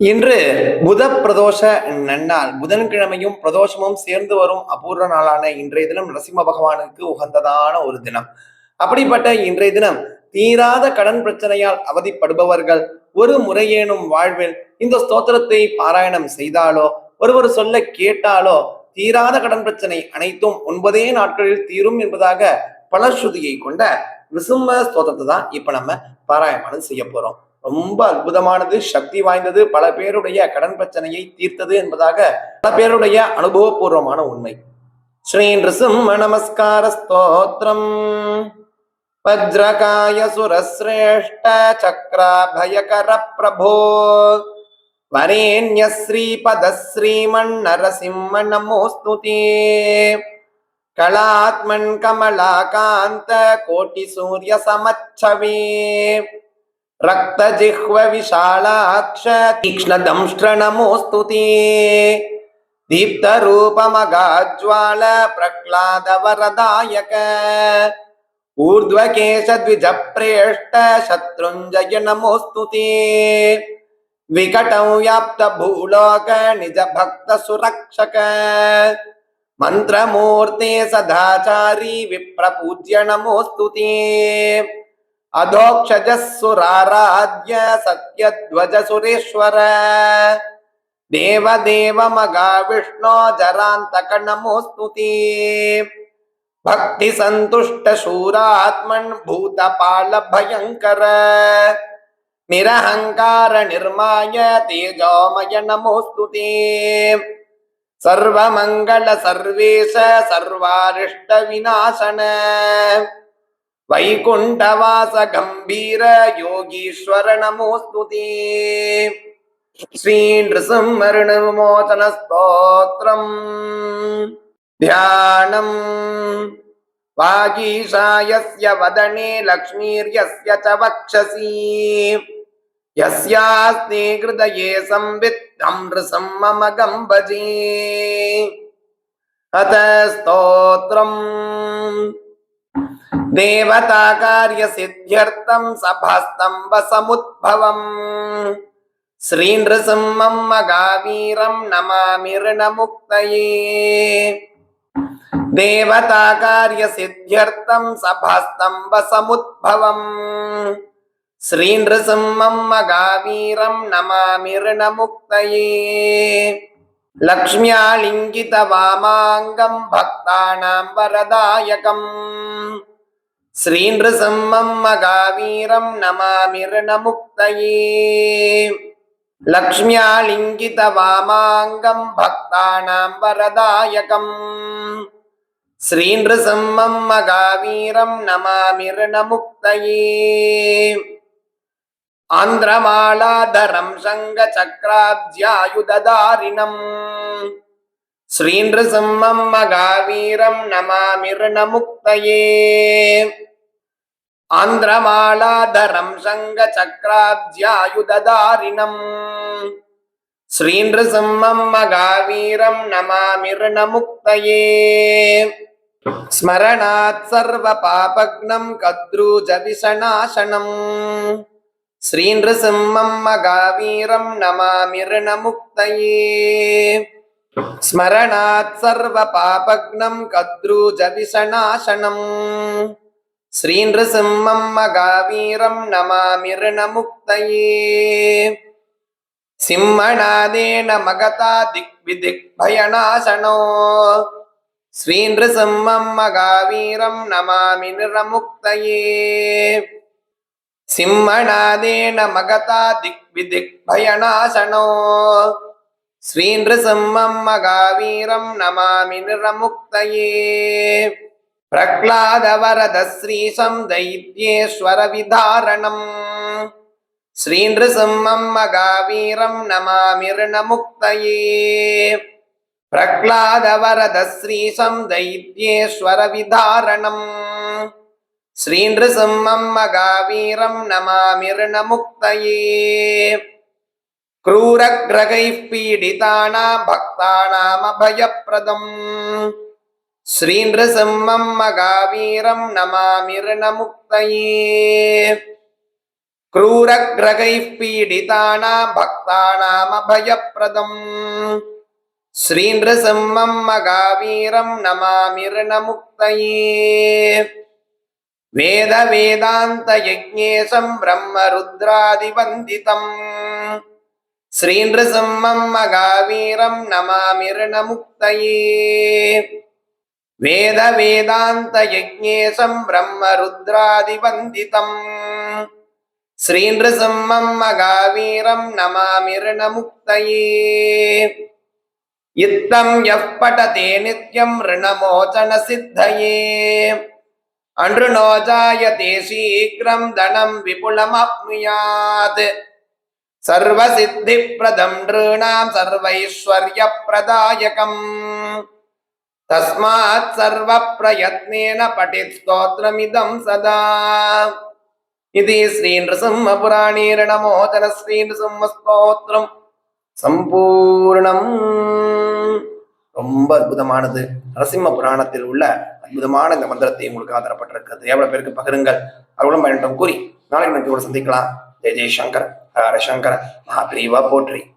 இன்று புத பிரதோஷ நன்னாள். புதன்கிழமையும் பிரதோஷமும் சேர்ந்து வரும் அபூர்வ நாளான இன்றைய தினம் நரசிம்ம பகவானுக்கு உகந்ததான ஒரு தினம். அப்படிப்பட்ட இன்றைய தினம் தீராத கடன் பிரச்சனையால் அவதிப்படுபவர்கள் ஒரு முறையேனும் வாழ்வில் இந்த ஸ்தோத்திரத்தை பாராயணம் செய்தாலோ ஒருவர் சொல்ல கேட்டாலோ தீராத கடன் பிரச்சனை அனைத்தும் ஒன்பதே நாட்களில் தீரும் என்பதாக பலஸ்ருதியை கொண்ட நிருசிம்ம ஸ்தோத்திரத்தை தான் இப்ப நம்ம பாராயணம் செய்ய போறோம். ரொம்ப அற்புதமானது சக்தி வாய்ந்தது பல பேருடைய கடன் பிரச்சனையை தீர்த்தது என்பதாக பல பேருடைய அனுபவபூர்வமான உண்மை. ஸ்ரீ நிருசிம்ம நமஸ்கார ஸ்தோத்திரம். வஜ்ரகாய சுரஸ்ரேஷ்ட சக்ராபயகர பிரபோ. வரேண்ய ஸ்ரீபத ஸ்ரீமன்னரசிம்ம நமோஸ்துதே கலாத்மன் கமலாகாந்த கோட்டி சூரிய சமச்சவே. रक्तजिह्व विशालाक्ष तीक्ष्णदंष्ट्र नमोऽस्तु ते दीप्तरूपमगाज्वाल प्रह्लादवरदायक ऊर्ध्वकेशद्विजप्रेष्ठ शत्रुञ्जय नमोऽस्तु ते विकटौ व्याप्त भूलोक निज भक्त सुरक्षक मन्त्रमूर्ते सदाचारी विप्रपूज्य नमोऽस्तु ते అధోక్షజస్సురారాధ్య సత్యధ్వజ సురేశ్వర దేవదేవ మగా విష్ణో జరాంతక నమోస్తుతి భక్తి సంతుష్ట శూరాత్మన్ భూతపాల భయంకర నిరహంకార నిర్మాయ తేజోమయ నమోస్తుతి సర్వమంగళ సర్వేశ సర్వారిష్ట వినాశన सर्वारिष्टविनाशन वैकुण्ठवास गम्भीर योगीश्वर नमोऽस्तु ते श्रीनृसिंहऋणविमोचनस्तोत्रम् ध्यानम् वागीशायस्य वदने लक्ष्मीर्यस्य च वक्षसि यस्यास्ति हृदये संवित्तं नृसिंहम् भजे अत स्तोत्रम् देवताकार्यसिद्ध्यर्थं सभास्तम्भसमुद्भवम् श्रीनृसिंहं मगावीरं नमामि ऋणमुक्तये देवताकार्यसिद्ध्यर्थं सभास्तम्भसमुद्भवम् श्रीनृसिंहं मगावीरं नमामि ऋणमुक्तये लक्ष्म्यालिङ्गितवामाङ्गं भक्तानां वरदायकम् श्रीनृसिंहं मगावीरं नमामि ऋणमुक्तये लक्ष्म्यालिङ्गितवामाङ्गं भक्तानां वरदायकम् श्रीनृसिंहं मगावीरं नमामि ऋणमुक्तये आन्ध्रमालाधरं शङ्खचक्राब्ज्यायुधधारिणम् श्रीनृसिंहं मगावीरं नमामि ஆந்திரமாலாதரம் சங்க சக்கராப்ஜாயுததாரிணம் ஸ்ரீநிருசிம்மம் மகாவீரம் நமாமிர்ணமுக்தயே. ஸ்மரணாத் சர்வ பாபக்னம் கத்ரூஜவிஷநாசனம் ஸ்ரீநிருசிம்மம் மகாவீரம் நமாமிர்ணமுக்தயே. ஸ்மரணாத் சர்வ பாபக்னம் கத்ரூஜவிஷநாசனம் ஸ்ரீநசிம்மம் மகாவீரம் நமாமிருணமுக்தயே சிம்மநாதேன மகதா திக்விதிக்பயநாசனோ ஸ்ரீநசிம்மம் மகாவீரம் நமாமி நிரமுக்தயே சிம்மநாதேன மகதா திக்விதிக்பயநாசனோ ஸ்ரீநசிம்மம் மகாவீரம் நமாமி निरमुक्तये प्रह्लादवरद श्रीशं दैत्येश्वरविधारणम् श्रीनृसिंहं मगावीरं नमामि ऋणमुक्तये प्रह्लादवरद श्रीशं दैत्येश्वरविधारणम् श्रीनृसिंहं मगावीरं नमामि ऋणमुक्तये क्रूरग्रगैः पीडितानां भक्तानामभयप्रदम् श्रीनृसिंहं मगावीरं नमामि ऋणमुक्तये क्रूरग्रगैः पीडितानां भक्तानामभयप्रदम् श्रीनृसिंहं मगावीरं नमामिर्नमुक्तये वेदवेदान्तयज्ञेशं ब्रह्मरुद्रादिवन्दितम् श्रीनृसिंहं मगावीरं வேத வேதாந்த யஜ்ஞேசம் பிரம்ம ருத்ராதிவந்திதம் ஸ்ரீநிருசிம்மம் மகாவீரம் நமாமிருணமுக்தையே. இத்தம் எப்படதே நித்யம் ரிணமோச்சன சித்தையே அன்று நோஜாயதே சீக்கிரம் தனம் விபுலமாப்னுயாத். சர்வசித்தி பிரதம் நிருணாம் சர்வைஸ்வர்ய பிரதாயகம். தஸ்மாத் சர்வ பிரயத்னேன பட்டித் ஸ்தோத்திரமிதம் சதா இது ஸ்ரீ நிருசிம்ம புராணே ரணமோதன ஸ்ரீ நிருசிம்ம ஸ்தோத்ரம் சம்பூர்ணம் ரொம்ப அற்புதமானது. நரசிம்ம புராணத்தில் உள்ள அற்புதமான இந்த மந்திரத்தை உங்களுக்கு ஆதரப்பட்டிருக்கிறது. எவ்வளவு பேருக்கு பகிருங்கள். அவர்களும் பயன்படும் கூறி நாளைக்கு நன்றி சந்திக்கலாம். ஜெய் ஜெய் சங்கர் ஹர சங்கர் மகாபிரிவா போற்றி.